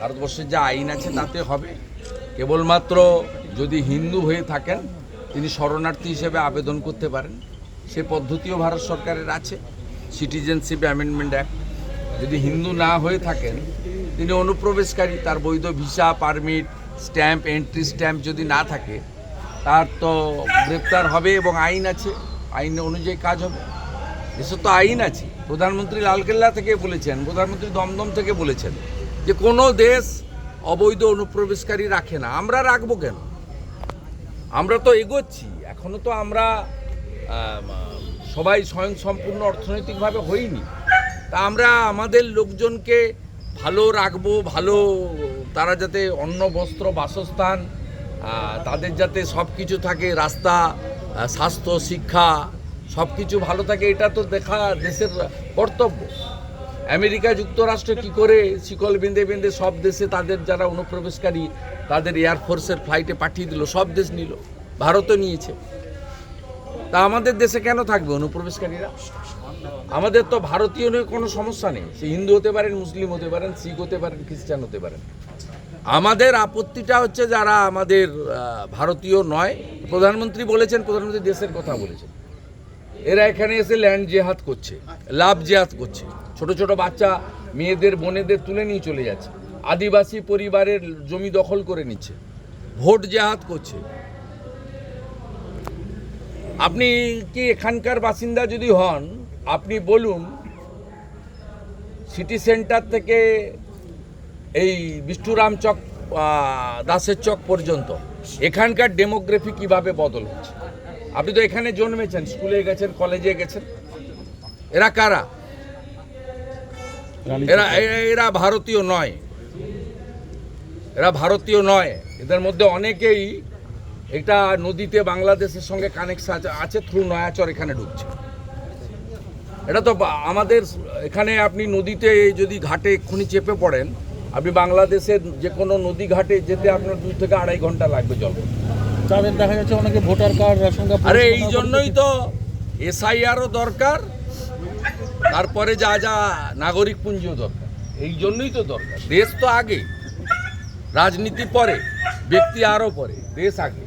ভারতবর্ষের যা আইন আছে তাতে হবে। কেবলমাত্র যদি হিন্দু হয়ে থাকেন, তিনি শরণার্থী হিসেবে আবেদন করতে পারেন। সে পদ্ধতিও ভারত সরকারের আছে। সিটিজেনশিপ অ্যামেন্ডমেন্ট অ্যাক্ট যদি হিন্দু না হয়ে থাকেন, তিনি অনুপ্রবেশকারী, তার বৈধ visa, permit, stamp, entry stamp যদি না থাকে, তার তো গ্রেপ্তার হবে এবং আইন আছে। আইন অনুযায়ী কাজ হবে। এসব তো আইন আছে। প্রধানমন্ত্রী লালকেল্লা থেকে বলেছেন, প্রধানমন্ত্রী দমদম থেকে বলেছেন। যে কোনো দেশ অবৈধ অনুপ্রবেশকারী রাখে না। আমরা রাখব কেন? আমরা তো এগোচ্ছি। এখনও তো আমরা সবাই স্বয়ং সম্পূর্ণ অর্থনৈতিকভাবে হইনি। তা আমরা আমাদের লোকজনকে ভালো রাখব, ভালো তারা যাতে অন্ন, বস্ত্র, বাসস্থান তাদের যাতে সব কিছু থাকে, রাস্তা স্বাস্থ্য, শিক্ষা সব কিছু ভালো থাকে, এটা তো দেখা দেশের কর্তব্য। আমেরিকা যুক্তরাষ্ট্র কি করে শিকল বেঁধে বেঁধে সব দেশে তাদের যারা অনুপ্রবেশকারী, তাদের এয়ারফোর্সের ফ্লাইটে পাঠিয়ে দিল, সব দেশ নিল, ভারতও নিয়েছে। তা আমাদের দেশে কেন থাকবে অনুপ্রবেশকারীরা? আমাদের তো ভারতীয় নিয়ে কোনো সমস্যা নেই। সে হিন্দু হতে পারেন, মুসলিম হতে পারেন, শিখ হতে পারেন, খ্রিস্টান হতে পারেন। আমাদের আপত্তিটা হচ্ছে যারা আমাদের ভারতীয় নয়, প্রধানমন্ত্রী বলেছেন, প্রধানমন্ত্রী দেশের কথা বলেছেন। এরা এখানে এসে ল্যান্ড জেহাদ করছে, লাভ জেহাদ করছে। ছোট ছোট বাচ্চা মেয়েদের, বোনেদের তুলে নিয়ে চলে যাচ্ছে। আদিবাসী পরিবারের জমি দখল করে নিচ্ছে। ভোট জেহাদ করছে। আপনি কি এখানকার বাসিন্দা যদি হন, আপনি বলুন সিটি সেন্টার থেকে এই বিষ্ণুরাম চক দাসের চক পর্যন্ত এখানকার ডেমোগ্রাফি কীভাবে বদল হচ্ছে? আপনি তো এখানে জন্মেছেন স্কুলে গেছেন কলেজে গেছেন। এরা কারা? এরা এরা- ভারতীয় নয়। এরা ভারতীয় নয়। এদের মধ্যে অনেকেই এটা নদীতে বাংলাদেশের সঙ্গে কানেকশন আছে থ্রু নয়াচর এখানে ঢুকছে। এটা তো আমাদের এখানে আপনি নদীতে যদি ঘাটে এক্ষুনি চেপে পড়েন আপনি বাংলাদেশের যে কোনো নদী ঘাটে যেতে আপনার দু থেকে আড়াই ঘণ্টা লাগবে জল তাদের দেখা যাচ্ছে অনেকে ভোটার কার্ড রেশন কার্ড আরে এই জন্যই তো এসআইআরও দরকার তারপরে যা যা নাগরিক পুঞ্জিও দরকার। এই জন্যই তো দরকার। দেশ তো আগে রাজনীতি পরে ব্যক্তি আরও পরে দেশ আগে।